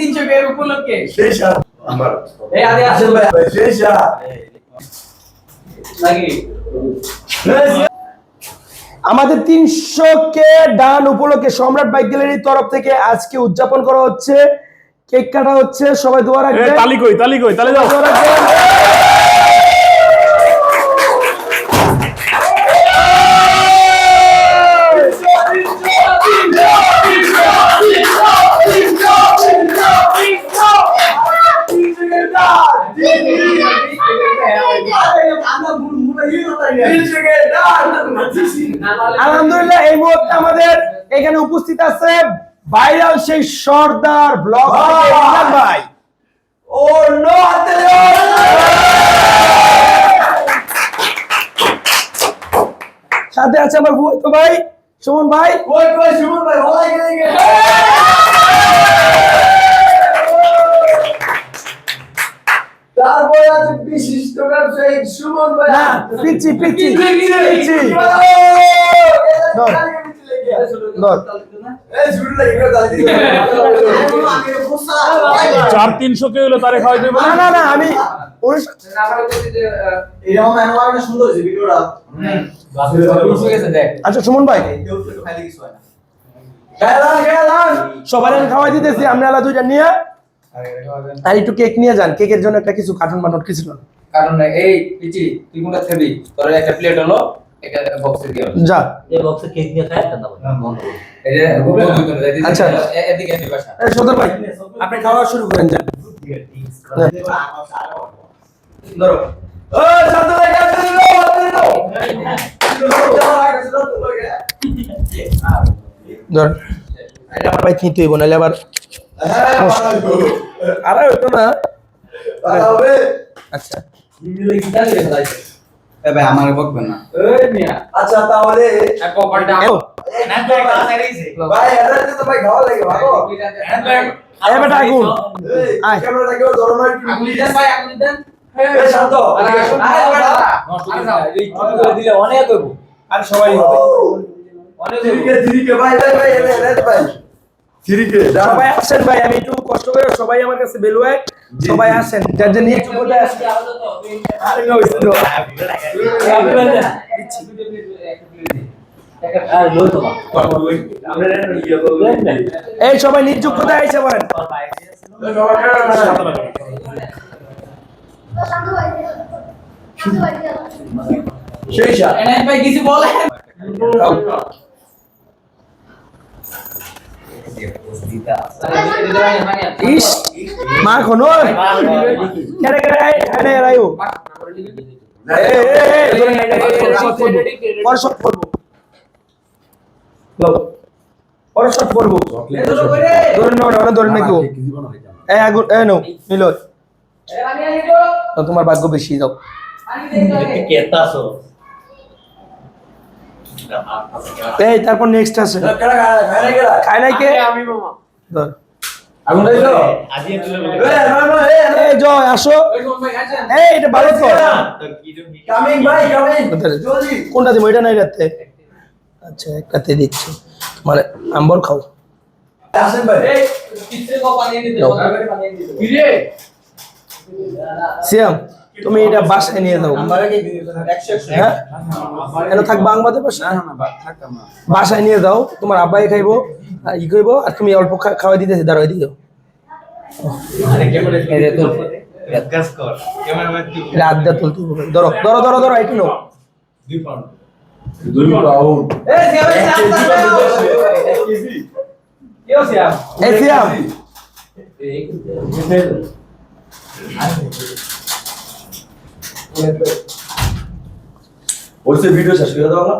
তিনশো বিয়ের উপলক্ষে। শেষা আমার। এই আদি আসেন ভাই শেষ নাকি? আমাদের তিনশো কে ডান উপলক্ষে সম্রাট বাইক গ্যালারির তরফ থেকে আজকে উদযাপন করা হচ্ছে। কেক কাটা হচ্ছে সবাই দোয়া রাখবে রাখবেন। তালি কই তালি কই তালি দোয়া রাখবেন। আলহামদুলিল্লাহ এই মুহূর্তে আমাদের এখানে উপস্থিত আছে ভাইরাল সেই সর্দার ব্লগ ভাই। ও নো সাথে আছে আমার ভাই সুমন ভাই। সুমন ভাই বিশিষ্ট ব্যবসায়ী সুমন ভাই কেউ দাঁড়িয়ে দিবে চার তিনশো কে হলো তারে খাওয়াই দেবো? না না না আমি আচ্ছা সুমন ভাই। সবাই খাওয়াই দিতেছি আলা দুইটা নিয়ে আর একটু কেক নিয়ে যান। কেকের জন্য একটা কিছু কার্টুন বাটন কিছু না। কারণ এই পিচি তুই কোনটা খাবি? তোর একটা প্লেট হলো এটা বক্সে দিয়ে যা। এই বক্সে কেক নিয়ে খায় একটা দাও বন্ধু করে। আচ্ছা। এদিকে আমি বাসা এই সদর ভাই আপনি খাওয়া শুরু করেন যান। ধরো। ও শান্ত ভাই ধর এটা নিতে হইব নাহলে আবার আর না আচ্ছা ভাই আমার বকবেন না আচ্ছা তাহলে অনেক সবাই অনেক ভাই ভাই ভাই এনে এনে ভাই থ্রিকে সবাই আসেন ভাই আমি একটু কষ্ট করে সবাই আমার কাছে বেলুয় সবাই আসেন। যার জন্য একটু আসেন। এই সবাই নির্যোগ কোথায় আইছে বলেন শেষা এনে কিছু বলেন? ইস মা খনো। পরশট করব। পরশট করব। ধরে। নাও না ধরে নাকি এই আগুন এই নাও নিল। তোমার ভাগ্য বেশি যাও। কেতাছো এই তারপর নেক্সট আছে। খায় নাই কে? জয় আসো। এই এটা ভালো তো। কোনটা দিব এটা নাই রাতে আচ্ছা একটাতে দিচ্ছি। তোমার আম্বর খাও। সিয়াম তুমি এটা বাসায় নিয়ে যাও হ্যাঁ এটা থাকবা আমাদের বাসায় বাসায় নিয়ে যাও তোমার আব্বাই খাইবো ই খাইবো আর তুমি অল্প খাওয়াই দিতেছি দাঁড়াই দিও আড্ডা তুলতে ধরো ধরো ধরো ধরো এটি নো দুই ওই ভিডিও শেষ করে দাও না